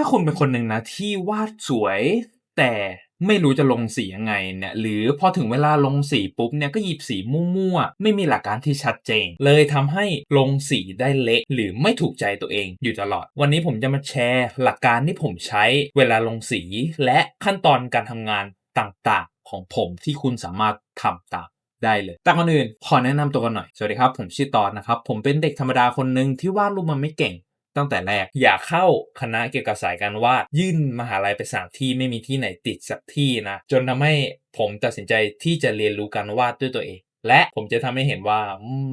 ถ้าคุณเป็นคนหนึ่งนะที่วาดสวยแต่ไม่รู้จะลงสียังไงเนี่ยหรือพอถึงเวลาลงสีปุ๊บเนี่ยก็หยิบสีมั่วๆ ไม่มีหลักการที่ชัดเจน เลยทำให้ลงสีได้เละหรือไม่ถูกใจตัวเองอยู่ตลอด วันนี้ผมจะมาแชร์หลักการที่ผมใช้เวลาลงสี และขั้นตอนการทำงานต่างๆ ของผมที่คุณสามารถทำตามได้เลย แต่ก่อนอื่นขอแนะนำตัวกันหน่อย สวัสดีครับ ผมชื่อตอนนะครับ ผมเป็นเด็กธรรมดาคนหนึ่งที่วาดรูปมันไม่เก่ง ตั้งแต่แรก อยากเข้าคณะเกี่ยวกับสายการวาดยื่นมหาลัยไปสามที่ไม่มีที่ไหนติดสักที่นะ จนทำให้ผมตัดสินใจที่จะเรียนรู้การวาดด้วยตัวเอง และผมจะทำให้เห็นว่า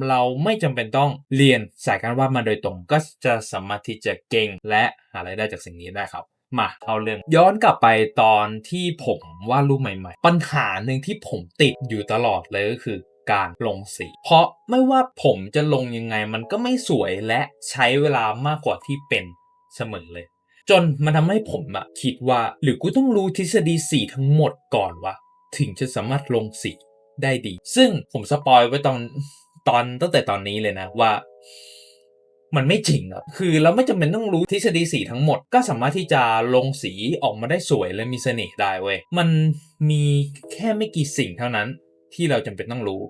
เราไม่จำเป็นต้องเรียนสายการวาดมาโดยตรง ก็จะสามารถที่จะเก่งและหารายได้จากสิ่งนี้ได้ครับมาเข้าเรื่องย้อนกลับไปตอนที่ผมวาดรูปใหม่ ๆ ปัญหาหนึ่งที่ผมติดอยู่ตลอดเลยก็คือ การลงสี เพราะไม่ว่าผมจะลงยังไงมันก็ไม่สวยและใช้เวลามากกว่าที่เป็นเสมอเลย จนมันทำให้ผมอะคิดว่า หรือกูต้องรู้ทฤษฎีสีทั้งหมดก่อนวะถึงจะสามารถลงสีได้ดี ซึ่งผมสปอยไว้ตอนตอนตั้งแต่ตอนนี้เลยนะว่า มันไม่จริงครับ คือเราไม่จำเป็นต้องรู้ทฤษฎีสีทั้งหมด ก็สามารถที่จะลงสีออกมาได้สวยและมีเสน่ห์ได้เว้ย มันมีแค่ไม่กี่สิ่งเท่านั้นที่เราจำเป็นต้องรู้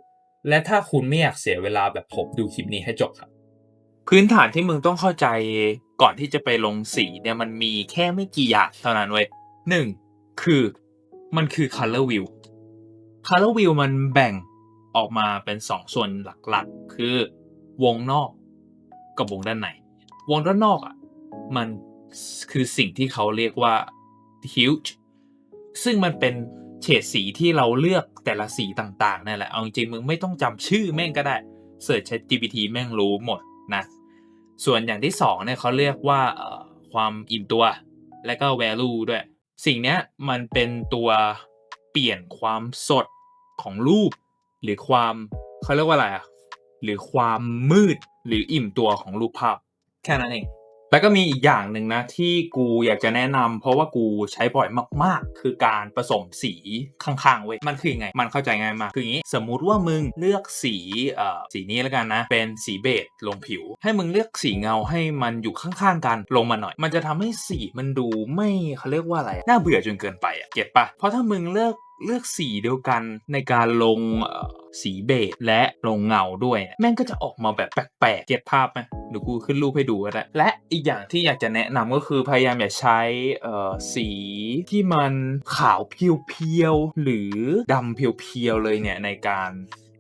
และถ้าคุณไม่อยากเสียเวลาแบบผมดูคลิปนี้ให้จบครับ พื้นฐานที่มึงต้องเข้าใจก่อนที่จะไปลงสีเนี่ยมันมีแค่ไม่กี่อย่างเท่านั้นเว้ยหนึ่งคือมันคือ color wheel color wheel มันแบ่งออกมาเป็นสองส่วนหลักๆ คือวงนอกกับวงด้านใน วงด้านนอกอะมันคือสิ่งที่เขาเรียกว่า huge ซึ่งมันเป็น เฉดสีที่เราเลือกแต่ละสีต่างๆนั่นแหละ เอาจริงมึงไม่ต้องจำชื่อแม่งก็ได้เสิร์ช ChatGPT แม่งรู้หมดนะ ส่วนอย่างที่สองเนี่ยเขาเรียกว่าความอิ่มตัว และก็ value ด้วย สิ่งนี้มันเป็นตัวเปลี่ยนความสดของรูป หรือความเขาเรียกว่าอะไรอะหรือความมืดหรืออิ่มตัวของรูปภาพ แค่นั้นเอง แล้วก็มีอีกอย่างหนึ่งนะที่กูอยากจะแนะนำเพราะว่ากูใช้บ่อยมากๆ คือการผสมสีข้างๆเว้ยมันคือยังไง มันเข้าใจง่ายมากคืออย่างนี้สมมุติว่ามึงเลือกสีเอ่อสีนี้แล้วกันนะ เป็นสีเบจลงผิว ให้มึงเลือกสีเงาให้มันอยู่ข้างๆกันลงมาหน่อย มันจะทำให้สีมันดูไม่เขาเรียกว่าอะไรน่าเบื่อจนเกินไปอะเก็ตปะเพราะถ้ามึงเลือก เลือกสีเดียวกันในการลงสีเบจและลงเงาด้วย แม่งก็จะออกมาแบบแปลกๆ เก็ตภาพไหมเดี๋ยวกูขึ้นรูปให้ดูก็ได้และอีกอย่างที่อยากจะแนะนำก็คือพยายามอย่าใช้สีที่มันขาวเพียวๆ หรือดำเพียวๆ เลยเนี่ยในการ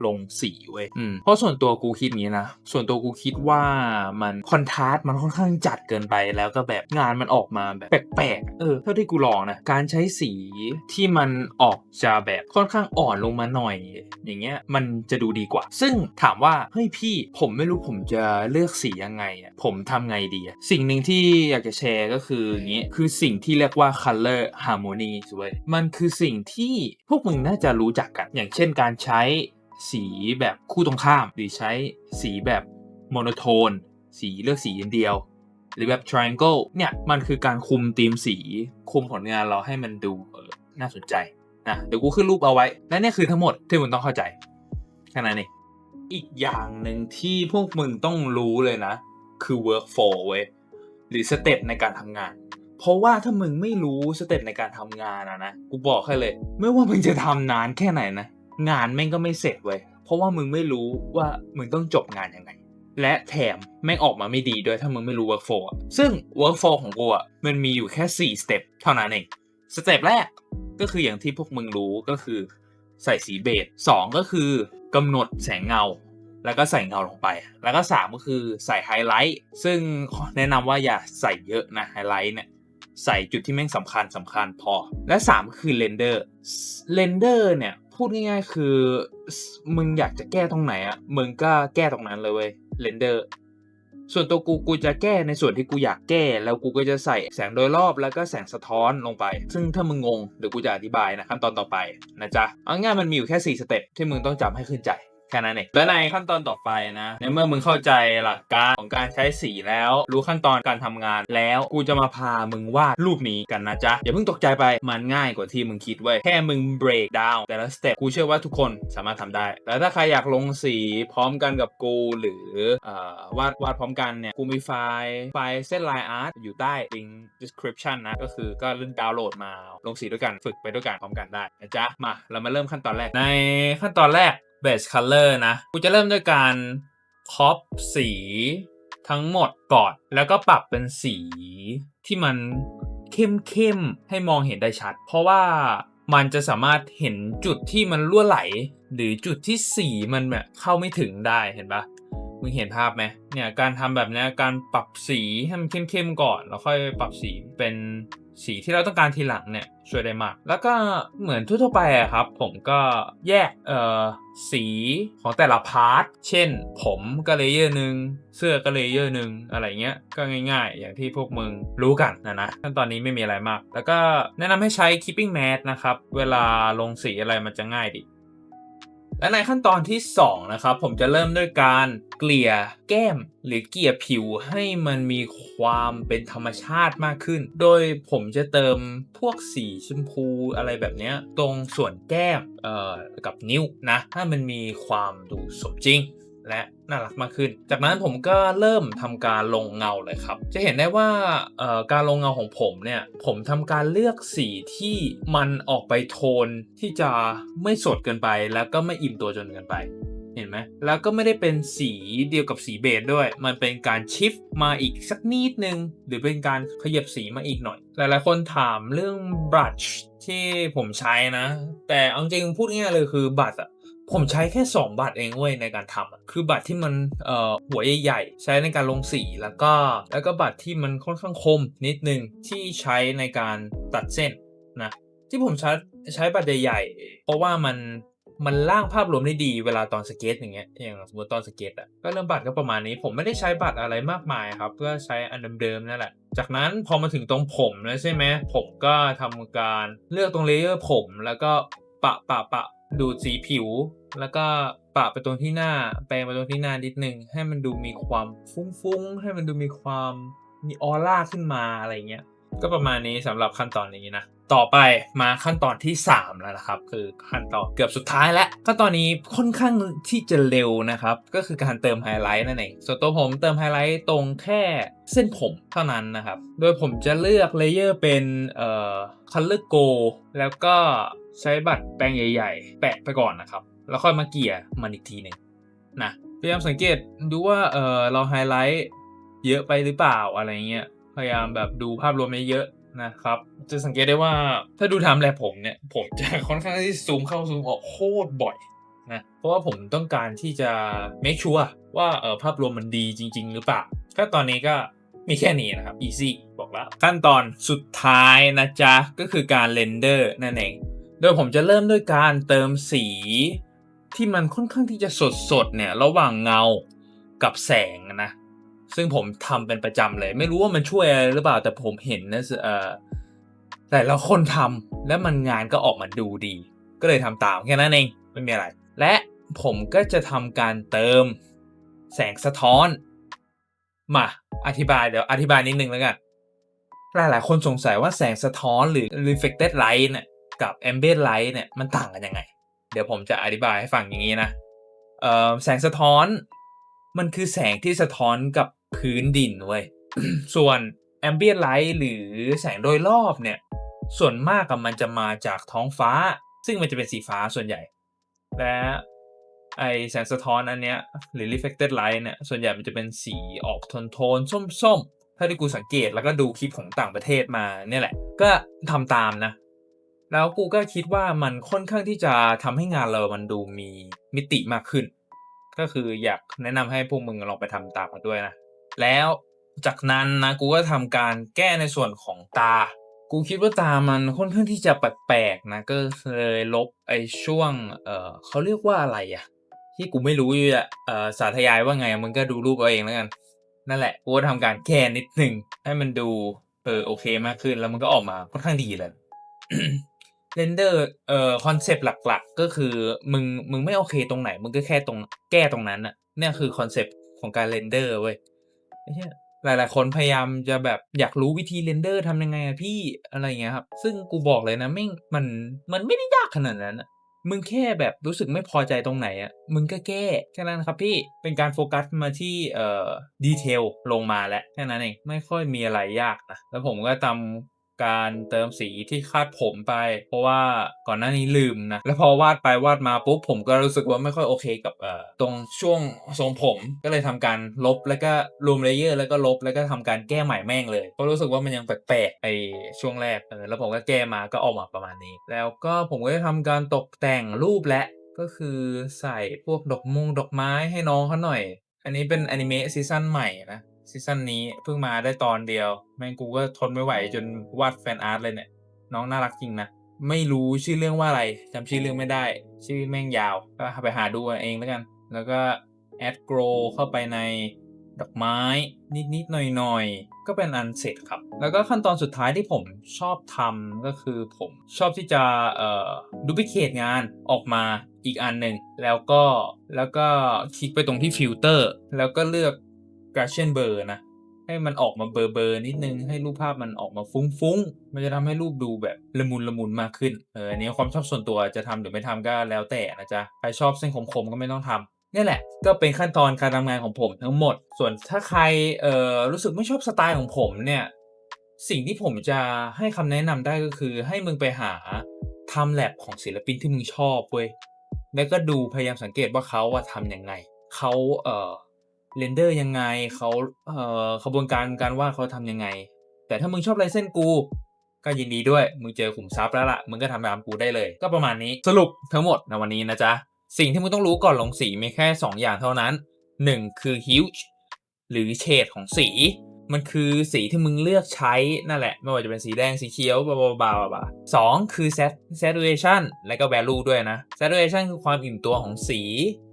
ลงสีเว้ยอืมเพราะส่วนตัวกูคิดอย่างนี้นะ ส่วนตัวกูคิดว่ามันคอนทราสต์มันค่อนข้างจัดเกินไปแล้วก็แบบงานมันออกมาแบบแปลกๆ เออ เท่าที่กูลองนะ การใช้สีที่มันออกจะแบบค่อนข้างอ่อนลงมาหน่อย อย่างเงี้ยมันจะดูดีกว่า ซึ่งถามว่า เฮ้ยพี่ผมไม่รู้ผมจะเลือกสียังไงอะผมทำไงดีอะสิ่งหนึ่งที่อยากจะแชร์ก็คืออย่างงี้คือสิ่งที่เรียกว่า color harmony เว้ยมันคือสิ่งที่พวกมึงน่าจะรู้จักกัน อย่างเช่นการใช้ สีแบบคู่ตรงข้าม หรือใช้สีแบบโมโนโทน สีเลือกสีอย่างเดียว หรือแบบ triangle เนี่ย มันคือการคุมธีมสี คุมผลงานเราให้มันดูน่าสนใจนะเดี๋ยวกูขึ้นรูปเอาไว้ และนี่คือทั้งหมดที่มึงต้องเข้าใจแค่นั้นเองอีกอย่างหนึ่งที่พวกมึงต้องรู้เลยนะ คือ workflow เว้ยหรือสเต็ปในการทำงาน เพราะว่าถ้ามึงไม่รู้สเต็ปในการทำงานอะนะ กูบอกให้เลย ไม่ว่ามึงจะทำนานแค่ไหนนะ งานแม่งก็ไม่เสร็จเว้ยเพราะว่ามึงไม่รู้ว่ามึงต้องจบงานยังไง และแถมแม่งออกมาไม่ดีด้วยถ้ามึงไม่รู้ workflow ซึ่ง workflow ของกูอะมันมีอยู่แค่ 4 สเต็ปเท่านั้นเองสเต็ปแรกก็คืออย่างที่พวกมึงรู้ก็คือใส่สีเบสองก็คือกำหนดแสงเงา แล้วก็ใส่เงาลงไป แล้วก็ 3 ก็คือใส่ไฮไลท์ซึ่งแนะนำว่าอย่าใส่เยอะนะไฮไลท์เนี่ยใส่จุดที่แม่งสำคัญสำคัญพอ และ3ก็คือเรนเดอร์เรนเดอร์เนี่ย พูดง่ายๆ คือ มึงอยากจะแก้ตรงไหนอะมึงก็แก้ตรงนั้นเลยเว้ยเรนเดอร์ส่วนตัวกูกูจะแก้ในส่วนที่กูอยากแก้ แล้วกูก็จะใส่แสงโดยรอบแล้วก็แสงสะท้อนลงไป ซึ่งถ้ามึงงงเดี๋ยวกูจะอธิบายนะขั้นตอนต่อไปนะจ๊ะเอาง่ายมันมีอยู่แค่ 4 สเต็ปที่มึงต้องจำให้ขึ้นใจ แค่นั้นเองและในขั้นตอนต่อไปนะ ในเมื่อมึงเข้าใจหลักการของการใช้สีแล้ว รู้ขั้นตอนการทำงานแล้วกูจะมาพามึงวาดรูปนี้กันนะจ๊ะ อย่าเพิ่งตกใจไปมันง่ายกว่าที่มึงคิดเว้ยแค่มึง break down แต่ละสเต็ปกูเชื่อว่าทุกคนสามารถทำได้ แล้วถ้าใครอยากลงสีพร้อมกันกับกูหรืออวาดวาดพร้อมกันเนี่ยกูมีไฟล์ไฟล์เส้นลายอาร์ตอยู่ใต้ link description นะก็คือก็เล่นดาวน์โหลดมาลงสีด้วยกันฝึกไปด้วยกันพร้อมกันได้นะจ๊ะมาเรามาเริ่มขั้นตอนแรกในขั้นตอนแรก base color นะ กูจะเริ่มด้วยการคอปสีทั้งหมดก่อน แล้วก็ปรับเป็นสีที่มันเข้มเข้มๆ ให้มองเห็นได้ชัด เพราะว่ามันจะสามารถเห็นจุดที่มันรั่วไหล หรือจุดที่สีมันแบบเข้าไม่ถึงได้เห็นปะมึงเห็นภาพไหมเนี่ยการทำแบบนี้การปรับสีให้มันเข้มๆก่อน แล้วค่อยปรับสีเป็น สีที่เราต้องการทีหลังเนี่ยช่วยได้มาก แล้วก็เหมือนทั่วๆไปอะครับ ผมก็แยกเอ่อสีของแต่ละพาร์ท เช่น ผมก็เลเยอร์หนึ่งเสื้อก็เลเยอร์หนึ่งอะไรเงี้ย ก็ง่ายๆ อย่างที่พวกมึงรู้กันนะนะขั้นตอนนี้ไม่มีอะไรมาก แล้วก็แนะนำให้ใช้ keeping mat นะครับ เวลาลงสีอะไรมันจะง่ายดี และในขั้นตอนที่ 2 นะครับ ผมจะเริ่มด้วยการเกลี่ยแก้มหรือเกลี่ยผิวให้มันมีความเป็นธรรมชาติมากขึ้น โดยผมจะเติมพวกสีชมพูอะไรแบบนี้ตรงส่วนแก้มเอ่อกับนิ้วนะถ้ามันมีความดูสมจริง และ น่ารักมากขึ้น จากนั้นผมก็เริ่มทำการลงเงาเลยครับ จะเห็นได้ว่าการลงเงาของผมเนี่ย ผมทำการเลือกสีที่มันออกไปโทนที่จะไม่สดเกินไป แล้วก็ไม่อิ่มตัวจนเกินไปเห็นไหมแล้วก็ไม่ได้เป็นสีเดียวกับสีเบสด้วย มันเป็นการชิฟมาอีกสักนิดนึง หรือเป็นการขยับสีมาอีกหน่อย หลายๆ คนถามเรื่องบรัชที่ผมใช้นะ แต่เอาจริงพูดง่ายๆเลยคือบัตรอะ ผมใช้แค่ 2 บัตรเองเว้ยในการทำคือบัตรที่มันเอ่อหัวใหญ่ๆใช้ในการลงสีแล้วก็แล้วก็บัตรที่มันค่อนข้างคมนิดนึงที่ใช้ในการตัดเส้นนะที่ผมใช้ใช้บัตรใหญ่ๆเพราะว่ามันมันล่างภาพรวมได้ดีเวลาตอนสเก็ตอย่างเงี้ยอย่างสมมติตอนสเก็ตอะก็เริ่มบัตรก็ประมาณนี้ ผมไม่ได้ใช้บัตรอะไรมากมายครับก็ใช้อันเดิมๆนั่นแหละ จากนั้นพอมาถึงตรงผมนะใช่ไหมผมก็ทำการเลือกตรงเลเยอร์ผมแล้วก็ปะปะปะ ดูดสีผิว แล้วก็ปะไปตรงที่หน้า แปรงไปตรงที่หน้านิดนึง ให้มันดูมีความฟุ้งๆ ให้มันดูมีความมีออร่าขึ้นมาอะไรเงี้ย ก็ประมาณนี้สำหรับขั้นตอนนี้นะ ต่อไปมาขั้นตอนที่ 3 แล้วนะครับ คือขั้นตอนเกือบสุดท้ายแล้วขั้นตอนนี้ค่อนข้างที่จะเร็วนะครับ ก็คือการเติมไฮไลท์นั่นเองส่วนตัวผมเติมไฮไลท์ตรงแค่เส้นผมเท่านั้นนะครับ โดยผมจะเลือกเลเยอร์เป็นเอ่อ color go แล้วก็ ใช้บัตรแปรงใหญ่ๆ แปะไปก่อนนะครับ แล้วค่อยมาเกี่ยมันอีกทีหนึ่งนะพยายามสังเกตดูว่าเออเราไฮไลท์เยอะไปหรือเปล่าอะไรเงี้ยพยายามแบบดูภาพรวมเยอะนะครับ จะสังเกตได้ว่าถ้าดูไทม์แลผมเนี่ย ผมจะค่อนข้างที่ซูมเข้าซูมออกโคตรบ่อยนะเพราะว่าผมต้องการที่จะ make sure ว่าเออภาพรวมมันดีจริง ๆ หรือเปล่าก็ตอนนี้ก็มีแค่นี้นะครับ easy บอกแล้ว ขั้นตอนสุดท้ายนะจ๊ะ ก็คือการเรนเดอร์นั่นเอง โดยผมจะเริ่มด้วยการเติมสีที่มันค่อนข้างที่จะสดๆเนี่ยระหว่างเงากับแสงนะ ซึ่งผมทำเป็นประจำเลย ไม่รู้ว่ามันช่วยอะไรหรือเปล่าแต่ผมเห็นนะเออแต่ละคนทำแล้วมันงานก็ออกมาดูดี ก็เลยทำตามแค่นั้นเองไม่มีอะไร และผมก็จะทำการเติมแสงสะท้อน มาอธิบายเดี๋ยวอธิบายนิดนึงแล้วกันหลายๆคนสงสัยว่าแสงสะท้อนหรือ reflected light เนี่ย กับ ambient light เนี่ยมันต่างกันยังไง เดี๋ยวผมจะอธิบายให้ฟังอย่างนี้นะแสงสะท้อน มันคือแสงที่สะท้อนกับพื้นดินเว้ยส่วน ambient light หรือแสงโดยรอบเนี่ย ส่วนมากกับมันจะมาจากท้องฟ้า ซึ่งมันจะเป็นสีฟ้าส่วนใหญ่ และไอแสงสะท้อนอันเนี้ยหรือ reflected light เนี่ยส่วนใหญ่มันจะเป็นสีออกโทนโทนส้มๆถ้าที่กูสังเกตแล้วก็ดูคลิปของต่างประเทศมาเนี่ยแหละ ก็ทำตามนะ แล้วกูก็คิดว่ามันค่อนข้างที่จะทำให้งานเรามันดูมีมิติมากขึ้น ก็คืออยากแนะนำให้พวกมึงลองไปทำตามกันด้วยนะ แล้วจากนั้นนะกูก็ทำการแก้ในส่วนของตา กูคิดว่าตามันค่อนข้างที่จะแปลกๆนะก็เลยลบไอ้ช่วงเออเขาเรียกว่าอะไรอะที่กูไม่รู้อยู่อะเออสาธยายว่าไงมึงก็ดูรูปเอาเองแล้วกันนั่นแหละกูก็ทำการแก้นิดหนึ่งให้มันดูเออโอเคมากขึ้นแล้วมันก็ออกมาค่อนข้างดีเลย เรนเดอร์เอ่อคอนเซปต์หลักๆ ก็คือมึงมึงไม่โอเคตรงไหน มึงก็แค่ตรงแก้ตรงนั้นอะเนี่ยคือคอนเซปต์ของการเรนเดอร์เว้ยไอ้เหี้ยหลาย ๆ คนพยายามจะแบบอยากรู้วิธีเรนเดอร์ทำยังไงอะพี่อะไรเงี้ยครับ ซึ่งกูบอกเลยนะไม่งมันมันไม่ได้ยากขนาดนั้นอะมึงแค่แบบรู้สึกไม่พอใจตรงไหนอะมึงก็แก้แค่นั้นครับพี่เป็นการโฟกัสมาที่เอ่อดีเทลลงมาแล้วแค่นั้นเองไม่ค่อยมีอะไรยากนะแล้วผมก็ทำ การเติมสีที่คาดผมไป เพราะว่าก่อนหน้านี้ลืมนะ แล้วพอวาดไปวาดมาปุ๊บผมก็รู้สึกว่าไม่ค่อยโอเคกับเอ่อตรงช่วงทรงผมก็เลยทำการลบแล้วก็รวมเลเยอร์แล้วก็ลบแล้วก็ทำการแก้ใหม่แม่งเลยเพราะรู้สึกว่ามันยังแปลกๆไอช่วงแรกเออแล้วผมก็แก้มาก็ออกมาประมาณนี้ แล้วก็ผมก็จะทำการตกแต่งรูปและก็คือใส่พวกดอกมงดอกไม้ให้น้องเขาหน่อย อันนี้เป็นอนิเมะซีซั่นใหม่นะ ซีซั่นนี้เพิ่งมาได้ตอนเดียว แม่งกูก็ทนไม่ไหวจนวาดแฟนอาร์ตเลยเนี่ย น้องน่ารักจริงนะ ไม่รู้ชื่อเรื่องว่าอะไรจำชื่อเรื่องไม่ได้ ชื่อแม่งยาว ก็ไปหาดูเอาเองแล้วกัน แล้วก็แอดโกรเข้าไปในดอกไม้นิดๆหน่อยๆ ก็เป็นอันเสร็จครับ แล้วก็ขั้นตอนสุดท้ายที่ผมชอบทำก็คือผมชอบที่จะเอ่อดูพิเคทงานออกมาอีกอันหนึ่งแล้วก็แล้วก็คลิกไปตรงที่ฟิลเตอร์แล้วก็เลือก กราเชนเบอร์นะ ให้มันออกมาเบอร์เบอร์นิดนึง ให้รูปภาพมันออกมาฟุ้งๆ มันจะทำให้รูปดูแบบละมุนละมุนมากขึ้น เอออันนี้ความชอบส่วนตัวจะทำหรือไม่ทำก็แล้วแต่นะจ๊ะ ใครชอบเส้นคมๆก็ไม่ต้องทำนี่แหละ ก็เป็นขั้นตอนการทำงานของผมทั้งหมด ส่วนถ้าใครเอ่อรู้สึกไม่ชอบสไตล์ของผมเนี่ย สิ่งที่ผมจะให้คำแนะนำได้ก็คือ ให้มึงไปหาทำแลบของศิลปินที่มึงชอบเว้ยแล้วก็ดูพยายามสังเกตว่าเขาอะทำยังไงเขาเอ่อ เรนเดอร์ยังไงเขาเอ่อขบวนการการวาดเขาทำยังไง แต่ถ้ามึงชอบลายเส้นกู ก็ยินดีด้วย มึงเจอขุมทรัพย์แล้วล่ะ มึงก็ทำตามกูได้เลย ก็ประมาณนี้สรุปทั้งหมดในวันนี้นะจ๊ะ สิ่งที่มึงต้องรู้ก่อนลงสีมีแค่ 2 อย่างเท่านั้น 1 คือ huge หรือเฉดของสี มันคือสีที่มึงเลือกใช้นั่นแหละ ไม่ว่าจะเป็นสีแดงสีเขียวบลาบลาบลาบลาบลาสองคือ set saturation และก็ value ด้วยนะ saturation คือความอิ่มตัวของสี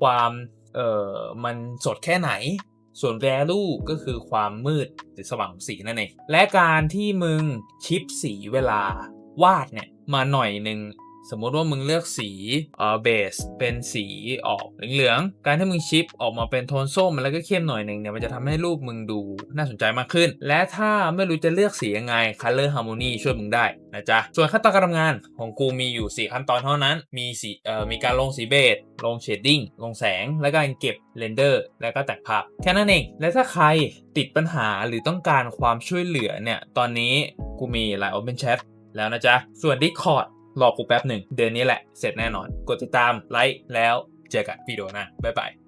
ความ เอ่อมันสดแค่ไหน ส่วน value ก็คือความมืดหรือสว่างของสีนั่นเอง และการที่มึงชิปสีเวลาวาดเนี่ยมาหน่อยหนึ่ง สมมติว่ามึงเลือกสีเอ่อเบสเป็นสีออกเหลืองๆ การที่มึงชิปออกมาเป็นโทนส้มแล้วก็เข้มหน่อยหนึ่งเนี่ยมันจะทำให้รูปมึงดูน่าสนใจมากขึ้น และถ้าไม่รู้จะเลือกสียังไง Color Harmony ช่วยมึงได้นะจ๊ะ ส่วนขั้นตอนการทำงานของกูมีอยู่ 4 ขั้นตอนเท่านั้น มีสีเอ่อมีการลงสีเบสลงเชดดิ้งลงแสง และการเก็บเรนเดอร์ แล้วก็แต่งภาพแค่นั้นเอง และถ้าใครติดปัญหาหรือต้องการความช่วยเหลือเนี่ยตอนนี้กูมีไลน์ Open Chat แล้วนะจ๊ะ ส่วน Discord รอกูแป๊บหนึ่งเดือนนี้แหละเสร็จแน่นอน กดติดตามไลค์แล้วเจอกันวิดีโอหน้าบ๊ายบาย